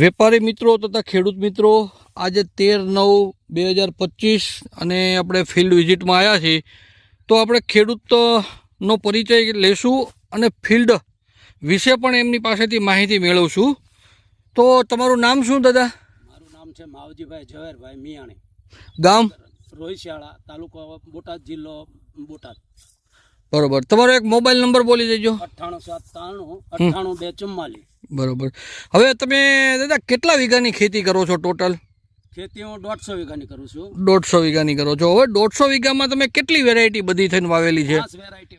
વેપારી મિત્રો તથા ખેડૂત મિત્રો આજે તેર નવ બે હજાર પચીસ અને આપણે ફિલ્ડ વિઝિટમાં આવ્યા છીએ. તો આપણે ખેડૂતનો પરિચય લેશું અને ફિલ્ડ વિશે પણ એમની પાસેથી માહિતી મેળવશું. તો તમારું નામ શું દાદા? મારું નામ છે માવજીભાઈ ઝવેરભાઈ મિયાણી. ગામ? રોહિશાળા તાલુકો બોટાદ જિલ્લો બોટાદ. બરોબર. તમારો એક મોબાઈલ નંબર બોલી દેજો. અઠ્ઠાણું સાત ત્રાણું અઠ્ઠાણું બે ચુમ્માલીસ. બરોબર. હવે તમે દાદા કેટલા વીઘાની ખેતી કરો છો ટોટલ? ખેતી હું દોઢસો વીઘાની કરું છું. દોઢસો વીઘાની કરો છો. હવે દોઢસો વીઘામાં તમે કેટલી વેરાયટી બધી થઈને વાવેલી છે? પાંચ વેરાયટી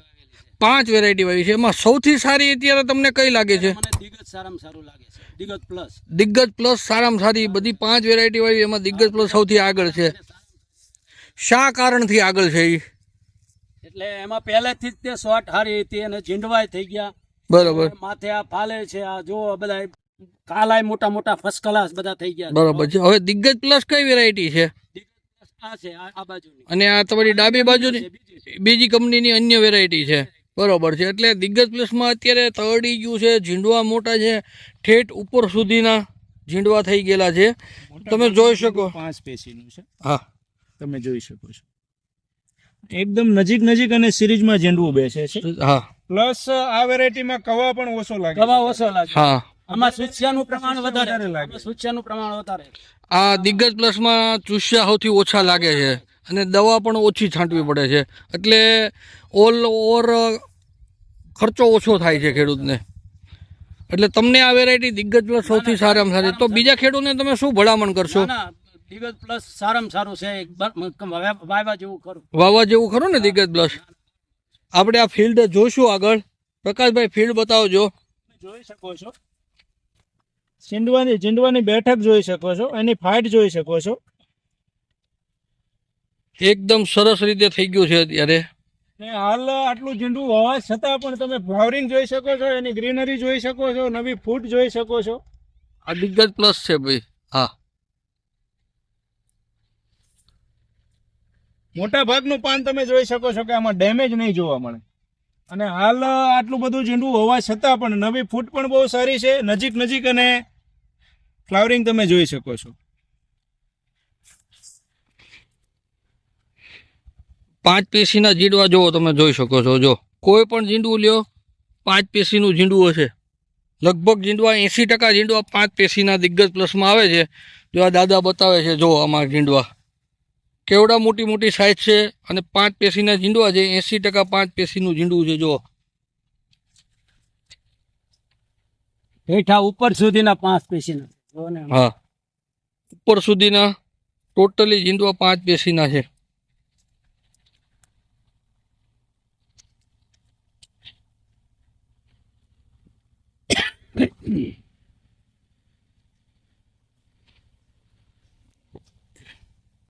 પાંચ વેરાયટી વાવી છે. એમાં સૌથી સારી અત્યારે તમને કઈ લાગે છે? દિગ્ગજ સારામાં સારું લાગે છે. દિગ્ગજ પ્લસ દિગ્ગજ પ્લસ સારામાં સારી બધી પાંચ વેરાયટી વાવી એમાં દિગ્ગજ પ્લસ સૌથી આગળ છે. શા કારણથી આગળ છે એ એટલે એમાં પહેલેથી જ તે શોર્ટ હારી હતી અને ઝીંડવાય થઈ ગયા. બરોબર. માથે આ ફાલે છે આ જો બધા કાલાય મોટા મોટા ફર્સ્ટ ક્લાસ બધા થઈ ગયા બરોબર છે. હવે દિગ્ગજ પ્લસ કઈ વેરાયટી છે? દિગ્ગજ plus આ છે આ આ બાજુની. અને આ તમારી ડાબી બાજુની? બીજી કંપનીની અન્ય વેરાયટી છે. બરોબર છે. એટલે દિગ્ગજ પ્લસમાં અત્યારે તરડી ગયું છે ઝીંડવા મોટા છે. ઠેઠ ઉપર સુધીના ઝીંડવા થઈ ગયેલા છે. તમે જોઈ શકો. પાંચ પેશીનું છે. હા. તમે જોઈ શકો છો. એકદમ નજીક નજીક અને સિરીઝમાં ઝીંડવું બેસે છે. હા. પ્લસ આ વેરાયટીમાં કવા પણ ઓછો લાગે કવા ઓછો લાગે. હા. આમાં સુચ્યાનું પ્રમાણ વધારે. લાગે. આમાં સુચ્યાનું પ્રમાણ વધારે. આ દિગ્ગજ પ્લસમાં ચૂસ્યા સૌથી ઓછા લાગે છે અને દવા પણ ઓછી છાંટવી પડે છે. એટલે ઓલ ઓવર ખર્ચો ઓછો થાય છે ખેડૂતને. એટલે તમને આ વેરાયટી દિગ્ગજ પ્લસ સૌથી સારામાં સારી. તો બીજા ખેડૂતને તમે શું ભલામણ કરશો? દિગ્ગજ પ્લસ સારામાં સારું છે. એક જેવું ખરું. વાવા જેવું ખરું ને દિગ્ગજ પ્લસ? આપણે આ ફિલ્ડ જોઈશું આગળ. પ્રકાશભાઈ ફિલ્ડ બતાવજો. જોઈ શકો છો. સિંડવાની ઝીંડવાની બેઠક જોઈ શકો છો. એની ફાઇટ જોઈ શકો છો. એકદમ સરસ રીતે થઈ ગયું છે અત્યારે. ને હાલ આટલું જીંડું હોવા છતાં પણ તમે ફ્લાવરિંગ જોઈ શકો છો એની ગ્રીનરી જોઈ શકો છો નવી ફૂટ જોઈ શકો છો. આ દિગ્ગજ પ્લસ છે ભાઈ. હા. મોટા ભાગનું પાન તમે જોઈ શકો છો કે આમાં ડેમેજ નહીં જોવા મળે. અને હાલ આટલું બધું ઝીંડું હોવા છતાં પણ નવી ફૂટ પણ બહુ સારી છે. નજીક નજીક અને ફ્લાવરિંગ તમે જોઈ શકો છો. પાંચ પેશીના ઝીંડવા જુઓ તમે જોઈ શકો છો. જો, કોઈ પણ ઝીંડવું લ્યો, પાંચ પેશીનું ઝીંડવું હશે. લગભગ ઝીંડવા એંસી ટકા ઝીંડવા પાંચ પેશીના દિગ્ગજ પ્લસમાં આવે છે. જો આ દાદા બતાવે છે, જો આમાં ઝીંડવા. કેવડા મોટી મોટી સાઇઝ છે અને પાંચ પેશીના ઝીંડવા છે એંસી ટકા પાંચ પેશીનું ઝીંડવું છે જો હેઠા ઉપર સુધીના પાંચ પેશીના હા. ઉપર સુધીના ટોટલી ઝીંડવા પાંચ પેશીના છે.